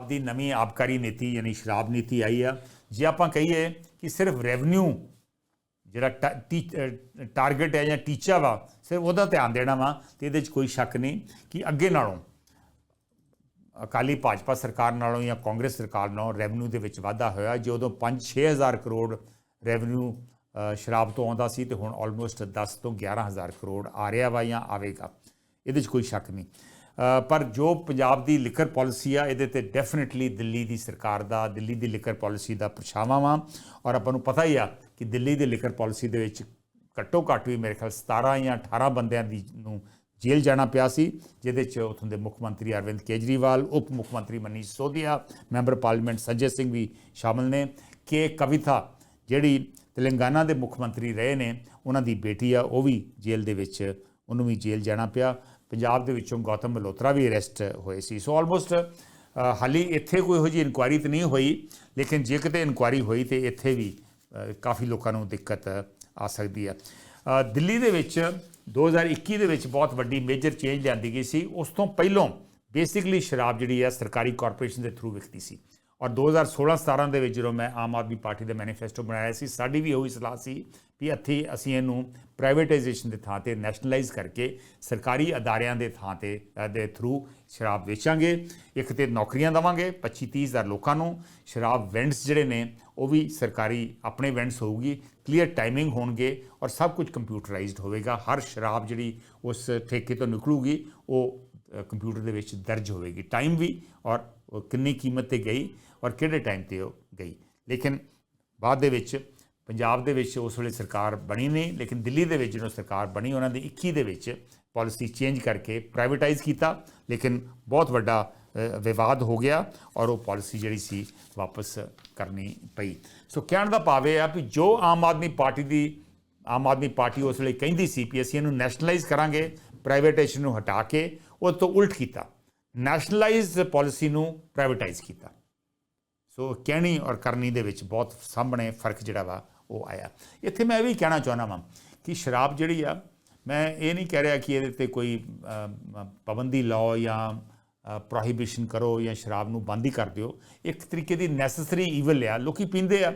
ਆਪਦੀ ਨਵੀਂ ਆਬਕਾਰੀ ਨੀਤੀ, ਯਾਨੀ ਸ਼ਰਾਬ ਨੀਤੀ ਆਈ ਆ। ਜੇ ਆਪਾਂ ਕਹੀਏ ਕਿ ਸਿਰਫ ਰੈਵਨਿਊ ਜਿਹੜਾ ਟਾਰਗੇਟ ਹੈ ਜਾਂ ਟੀਚਾ ਵਾ, ਸਿਰਫ ਉਹਦਾ ਧਿਆਨ ਦੇਣਾ ਵਾ, ਤੇ ਇਹਦੇ 'ਚ ਕੋਈ ਸ਼ੱਕ ਨਹੀਂ ਕਿ ਅੱਗੇ ਨਾਲੋਂ ਅਕਾਲੀ ਭਾਜਪਾ ਸਰਕਾਰ ਨਾਲੋਂ ਜਾਂ ਕਾਂਗਰਸ ਸਰਕਾਰ ਨਾਲੋਂ ਰੈਵਨਿਊ ਦੇ ਵਿੱਚ ਵਾਧਾ ਹੋਇਆ। ਜੇ ਉਦੋਂ 5-6000 ਕਰੋੜ ਰੈਵਨਿਊ ਸ਼ਰਾਬ ਤੋਂ ਆਉਂਦਾ ਸੀ, ਤੇ ਹੁਣ ਆਲਮੋਸਟ 10 ਤੋਂ 11000 ਕਰੋੜ ਆ ਰਿਹਾ ਵਾ ਜਾਂ ਆਵੇਗਾ। ਇਹਦੇ 'ਚ ਕੋਈ ਸ਼ੱਕ ਨਹੀਂ। ਪਰ ਜੋ ਪੰਜਾਬ ਦੀ ਲਿਕਰ ਪਾਲਿਸੀ ਆ, ਇਹਦੇ ਤੇ ਡੈਫੀਨਿਟਲੀ ਦਿੱਲੀ ਦੀ ਸਰਕਾਰ ਦਾ, ਦਿੱਲੀ ਦੀ ਲਿਕਰ ਪਾਲਿਸੀ ਦਾ ਪਰਛਾਵਾਂ ਵਾ। ਔਰ ਆਪਾਂ ਨੂੰ ਪਤਾ ਹੀ ਆ ਕਿ ਦਿੱਲੀ ਦੀ ਲਿਕਰ ਪਾਲਿਸੀ ਦੇ ਵਿੱਚ ਘੱਟੋ ਘੱਟ ਵੀ ਮੇਰੇ ਖਿਆਲ 17 ਜਾਂ 18 ਬੰਦਿਆਂ ਦੀ ਨੂੰ ਜੇਲ੍ਹ ਜਾਣਾ ਪਿਆ ਸੀ, ਜਿਹਦੇ ਚ ਉਥੋਂ ਦੇ ਮੁੱਖ ਮੰਤਰੀ ਅਰਵਿੰਦ ਕੇਜਰੀਵਾਲ, ਉਪ ਮੁੱਖ ਮੰਤਰੀ ਮਨੀਸ਼ ਸੋਧਿਆ, ਮੈਂਬਰ ਪਾਰਲੀਮੈਂਟ ਸੱਜੇ ਸਿੰਘ ਵੀ ਸ਼ਾਮਲ ਨੇ। ਕੇ ਕਵਿਤਾ, ਜਿਹੜੀ ਤੇਲੰਗਾਨਾ ਦੇ ਮੁੱਖ ਮੰਤਰੀ ਰਹੇ ਨੇ, ਉਹਨਾਂ ਦੀ ਬੇਟੀ ਆ, ਉਹ ਵੀ ਜੇਲ੍ਹ ਦੇ ਵਿੱਚ, ਉਹਨੂੰ ਵੀ ਜੇਲ੍ਹ ਜਾਣਾ ਪਿਆ। ਪੰਜਾਬ ਦੇ ਵਿੱਚੋਂ ਗੌਤਮ ਮਲਹੋਤਰਾ ਵੀ ਅਰੈਸਟ ਹੋਏ ਸੀ। ਸੋ ਆਲਮੋਸਟ ਹਾਲੀ ਇੱਥੇ ਕੋਈ ਇਹੋ ਜਿਹੀ ਇਨਕੁਆਇਰੀ ਤਾਂ ਨਹੀਂ ਹੋਈ, ਲੇਕਿਨ ਜੇ ਕਿਤੇ ਇਨਕੁਆਇਰੀ ਹੋਈ ਤੇ ਇੱਥੇ ਵੀ ਕਾਫੀ ਲੋਕਾਂ ਨੂੰ ਦਿੱਕਤ ਆ ਸਕਦੀ ਹੈ ਦਿੱਲੀ ਦੇ ਵਿੱਚ 2021 ਦੇ ਵਿੱਚ ਬਹੁਤ ਵੱਡੀ ਮੇਜਰ ਚੇਂਜ ਲਿਆਂਦੀ ਗਈ ਸੀ। ਉਸ ਤੋਂ ਪਹਿਲਾਂ ਬੇਸਿਕਲੀ ਸ਼ਰਾਬ ਜਿਹੜੀ ਹੈ ਸਰਕਾਰੀ ਕਾਰਪੋਰੇਸ਼ਨ ਦੇ ਥਰੂ ਵਿਕਦੀ ਸੀ। ਔਰ 2016-17 ਦੇ ਵਿੱਚ ਜਦੋਂ ਮੈਂ ਆਮ ਆਦਮੀ ਪਾਰਟੀ ਦਾ ਮੈਨੀਫੈਸਟੋ ਬਣਾਇਆ ਸੀ, ਸਾਡੀ ਵੀ ਉਹੀ ਸਲਾਹ ਸੀ ਵੀ ਇੱਥੇ ਅਸੀਂ ਇਹਨੂੰ ਪ੍ਰਾਈਵੇਟਾਈਜੇਸ਼ਨ ਦੇ ਥਾਂ ਤੇ ਨੈਸ਼ਨਲਾਈਜ਼ ਕਰਕੇ ਸਰਕਾਰੀ ਅਦਾਰਿਆਂ ਦੇ ਥਾਂ ਤੇ ਦੇ ਥਰੂ ਸ਼ਰਾਬ ਵੇਚਾਂਗੇ, ਇੱਕ ਤੇ ਨੌਕਰੀਆਂ ਦਵਾਂਗੇ 25-30 ਹਜ਼ਾਰ ਲੋਕਾਂ ਨੂੰ ਸ਼ਰਾਬ ਵੈਂਡਸ ਜਿਹੜੇ ਨੇ, ਉਹ ਵੀ ਸਰਕਾਰੀ ਆਪਣੇ ਵੈਂਡਸ ਹੋਊਗੀ ਕਲੀਅਰ ਟਾਈਮਿੰਗ ਹੋਣਗੇ ਔਰ ਸਭ ਕੁਝ ਕੰਪਿਊਟਰਾਈਜ਼ਡ ਹੋਵੇਗਾ, ਹਰ ਸ਼ਰਾਬ ਜਿਹੜੀ ਉਸ ਠੇਕੇ ਤੋਂ ਨਿਕਲੂਗੀ, ਉਹ ਕੰਪਿਊਟਰ ਦੇ ਵਿੱਚ ਦਰਜ ਹੋਵੇਗੀ। ਟਾਈਮ ਵੀ ਔਰ ਉਹ ਕਿੰਨੀ ਕੀਮਤ ਤੇ ਗਈ ਔਰ ਕਿਹੜੇ ਟਾਈਮ ਤੇ ਉਹ ਗਈ। ਲੇਕਿਨ ਬਾਅਦ ਦੇ ਵਿੱਚ ਪੰਜਾਬ ਦੇ ਵਿੱਚ ਉਸ ਵੇਲੇ ਸਰਕਾਰ ਬਣੀ ਨਹੀਂ, ਲੇਕਿਨ ਦਿੱਲੀ ਦੇ ਵਿੱਚ ਜਦੋਂ ਸਰਕਾਰ ਬਣੀ, ਉਹਨਾਂ ਦੀ 21 ਦੇ ਵਿੱਚ ਪਾਲਿਸੀ ਚੇਂਜ ਕਰਕੇ ਪ੍ਰਾਈਵੇਟਾਈਜ਼ ਕੀਤਾ, ਲੇਕਿਨ ਬਹੁਤ ਵੱਡਾ ਵਿਵਾਦ ਹੋ ਗਿਆ ਔਰ ਉਹ ਪਾਲਿਸੀ ਜਿਹੜੀ ਸੀ ਵਾਪਸ ਕਰਨੀ ਪਈ। ਸੋ ਕਹਿਣ ਦਾ ਭਾਵ ਇਹ ਆ ਕਿ ਜੋ ਆਮ ਆਦਮੀ ਪਾਰਟੀ ਦੀ, ਆਮ ਆਦਮੀ ਪਾਰਟੀ ਉਸ ਵੇਲੇ ਕਹਿੰਦੀ ਸੀ ਕਿ ਅਸੀਂ ਇਹਨੂੰ ਨੈਸ਼ਨਲਾਈਜ਼ ਕਰਾਂਗੇ ਪ੍ਰਾਈਵੇਟਾਈਜੇਸ਼ਨ ਨੂੰ ਹਟਾ ਕੇ ਉਹ ਤੋਂ ਉਲਟ ਕੀਤਾ। ਨੈਸ਼ਨਲਾਈਜ਼ ਪਾਲਿਸੀ ਨੂੰ ਪ੍ਰਾਈਵੇਟਾਈਜ਼ ਕੀਤਾ। ਸੋ ਕਹਿਣੀ ਔਰ ਕਰਨੀ ਦੇ ਵਿੱਚ ਬਹੁਤ ਸਾਹਮਣੇ ਫ਼ਰਕ ਜਿਹੜਾ ਵਾ, ਉਹ ਆਇਆ। ਇੱਥੇ ਮੈਂ ਇਹ ਵੀ ਕਹਿਣਾ ਚਾਹੁੰਦਾ ਵਾਂ ਕਿ ਸ਼ਰਾਬ ਜਿਹੜੀ ਆ, ਮੈਂ ਇਹ ਨਹੀਂ ਕਹਿ ਰਿਹਾ ਕਿ ਇਹਦੇ ਤੇ ਕੋਈ ਪਾਬੰਦੀ ਲਾਓ ਜਾਂ ਪ੍ਰੋਹਿਬਿਸ਼ਨ ਕਰੋ ਜਾਂ ਸ਼ਰਾਬ ਨੂੰ ਬੰਦ ਹੀ ਕਰ ਦਿਓ। ਇੱਕ ਤਰੀਕੇ ਦੀ ਨੈਸੈਸਰੀ ਈਵਲ ਆ, ਲੋਕੀ ਪੀਂਦੇ ਆ।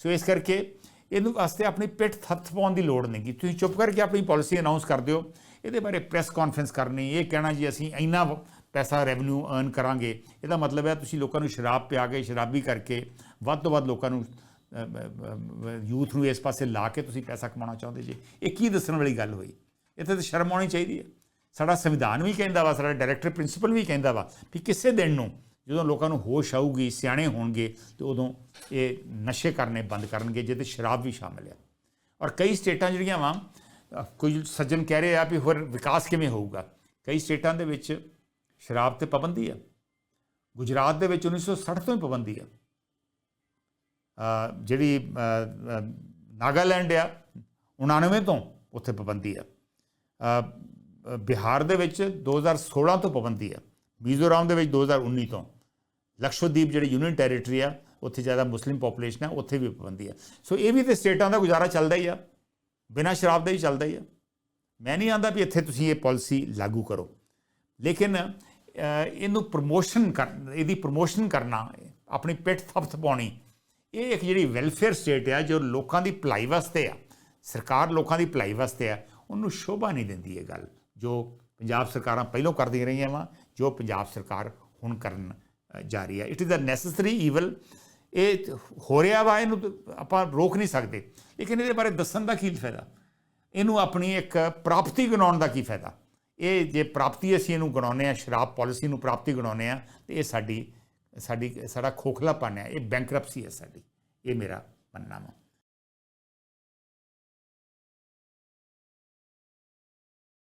ਸੋ ਇਸ ਕਰਕੇ ਇਹਨੂੰ ਵਾਸਤੇ ਆਪਣੀ ਪਿੱਠ ਥੱਥ ਪਾਉਣ ਦੀ ਲੋੜ ਨਹੀਂ ਕਿ ਤੁਸੀਂ ਚੁੱਪ ਕਰਕੇ ਆਪਣੀ ਪਾਲਿਸੀ ਅਨਾਉਂਸ ਕਰ ਦਿਓ। ਇਹਦੇ ਬਾਰੇ ਪ੍ਰੈਸ ਕਾਨਫਰੰਸ ਕਰਨੀ, ਇਹ ਕਹਿਣਾ ਜੀ ਅਸੀਂ ਇੰਨਾ ਵ- ਪੈਸਾ ਰੈਵਨਿਊ ਅਰਨ ਕਰਾਂਗੇ। ਇਹਦਾ ਮਤਲਬ ਹੈ ਤੁਸੀਂ ਲੋਕਾਂ ਨੂੰ ਸ਼ਰਾਬ ਪਿਆ ਕੇ ਸ਼ਰਾਬੀ ਕਰਕੇ ਵੱਧ ਤੋਂ ਵੱਧ ਲੋਕਾਂ ਨੂੰ ਯੂਥ ਨੂੰ ਇਸ ਪਾਸੇ ਲਾ ਕੇ ਤੁਸੀਂ ਪੈਸਾ ਕਮਾਉਣਾ ਚਾਹੁੰਦੇ ਜੀ। ਇਹ ਕੀ ਦੱਸਣ ਵਾਲੀ ਗੱਲ ਹੋਈ? ਇੱਥੇ ਤਾਂ ਸ਼ਰਮ ਆਉਣੀ ਚਾਹੀਦੀ ਹੈ। ਸਾਡਾ ਸੰਵਿਧਾਨ ਵੀ ਕਹਿੰਦਾ ਵਾ, ਸਾਡਾ ਡਾਇਰੈਕਟਰ ਪ੍ਰਿੰਸੀਪਲ ਵੀ ਕਹਿੰਦਾ ਵਾ ਕਿ ਕਿਸੇ ਦਿਨ ਨੂੰ ਜਦੋਂ ਲੋਕਾਂ ਨੂੰ ਹੋਸ਼ ਆਊਗੀ, ਸਿਆਣੇ ਹੋਣਗੇ, ਤੇ ਉਦੋਂ ਇਹ ਨਸ਼ੇ ਕਰਨੇ ਬੰਦ ਕਰਨਗੇ, ਜਿਹਦੇ ਸ਼ਰਾਬ ਵੀ ਸ਼ਾਮਿਲ ਹੈ। ਔਰ ਕਈ ਸਟੇਟਾਂ ਜਿਹੜੀਆਂ ਵਾ ਕੋਈ ਸੱਜਣ ਕਹਿ ਰਹੇ ਆ ਵੀ ਹੋਰ ਵਿਕਾਸ ਕਿਵੇਂ ਹੋਊਗਾ? ਕਈ ਸਟੇਟਾਂ ਦੇ ਵਿੱਚ ਸ਼ਰਾਬ ਤੇ ਪਾਬੰਦੀ ਆ। ਗੁਜਰਾਤ ਦੇ ਵਿੱਚ 1960 ਤੋਂ ਹੀ ਪਾਬੰਦੀ ਆ। ਜਿਹੜੀ ਨਾਗਾਲੈਂਡ ਆ 99 ਤੋਂ ਉੱਥੇ ਪਾਬੰਦੀ ਆ। ਬਿਹਾਰ ਦੇ ਵਿੱਚ 2016 ਤੋਂ ਪਾਬੰਦੀ ਆ। ਮਿਜ਼ੋਰਮ ਦੇ ਵਿੱਚ 2019 ਤੋਂ। ਲਕਸ਼ਦੀਪ ਜਿਹੜੀ ਯੂਨੀਅਨ ਟੈਰੀਟਰੀ ਆ, ਉੱਥੇ ਜ਼ਿਆਦਾ ਮੁਸਲਿਮ ਪੋਪੂਲੇਸ਼ਨ ਆ, ਉੱਥੇ ਵੀ ਪਾਬੰਦੀ ਆ। ਸੋ ਇਹ ਵੀ ਤੇ ਸਟੇਟਾਂ ਦਾ ਗੁਜ਼ਾਰਾ ਚੱਲਦਾ ਹੀ ਆ। ਬਿਨਾਂ ਸ਼ਰਾਬ ਦੇ ਹੀ ਚੱਲਦਾ ਹੀ ਆ। ਮੈਂ ਨਹੀਂ ਆਂਦਾ ਵੀ ਇੱਥੇ ਤੁਸੀਂ ਇਹ ਪਾਲਿਸੀ ਲਾਗੂ ਕਰੋ। ਲੇਕਿਨ ਇਹਨੂੰ ਪ੍ਰਮੋਸ਼ਨ ਕਰ, ਇਹਦੀ ਪ੍ਰਮੋਸ਼ਨ ਕਰਨਾ, ਆਪਣੀ ਪਿੱਠ ਥਪਥ ਪਾਉਣੀ, ਇਹ ਇੱਕ ਜਿਹੜੀ ਵੈਲਫੇਅਰ ਸਟੇਟ ਆ, ਜੋ ਲੋਕਾਂ ਦੀ ਭਲਾਈ ਵਾਸਤੇ ਆ, ਸਰਕਾਰ ਲੋਕਾਂ ਦੀ ਭਲਾਈ ਵਾਸਤੇ ਆ, ਉਹਨੂੰ ਸ਼ੋਭਾ ਨਹੀਂ ਦਿੰਦੀ ਇਹ ਗੱਲ, ਜੋ ਪੰਜਾਬ ਸਰਕਾਰਾਂ ਪਹਿਲਾਂ ਕਰਦੀਆਂ ਰਹੀਆਂ ਵਾ, ਜੋ ਪੰਜਾਬ ਸਰਕਾਰ ਹੁਣ ਕਰਨ ਜਾ ਰਹੀ ਹੈ it is a necessary evil ਇਹ ਹੋ ਰਿਹਾ ਵਾ, ਇਹਨੂੰ ਆਪਾਂ ਰੋਕ ਨਹੀਂ ਸਕਦੇ। ਲੇਕਿਨ ਇਹਦੇ ਬਾਰੇ ਦੱਸਣ ਦਾ ਕੀ ਫਾਇਦਾ? ਇਹਨੂੰ ਆਪਣੀ ਇੱਕ ਪ੍ਰਾਪਤੀ ਗਣਾਉਣ ਦਾ ਕੀ ਫਾਇਦਾ? ਇਹ ਜੇ ਪ੍ਰਾਪਤੀ ਅਸੀਂ ਇਹਨੂੰ ਗਣਾਉਂਦੇ ਆ ਸ਼ਰਾਬ ਪਾਲਿਸੀ ਨੂੰ ਪ੍ਰਾਪਤੀ ਗਣਾਉਂਦੇ ਆ ਤੇ ਇਹ ਸਾਡੀ ਸਾਡੀ, ਸਾਡਾ ਖੋਖਲਾਪਨ ਹੈ, ਇਹ ਬੈਂਕਰਪਸੀ ਹੈ ਸਾਡੀ। ਇਹ ਮੇਰਾ ਮੰਨਣਾ ਵਾ।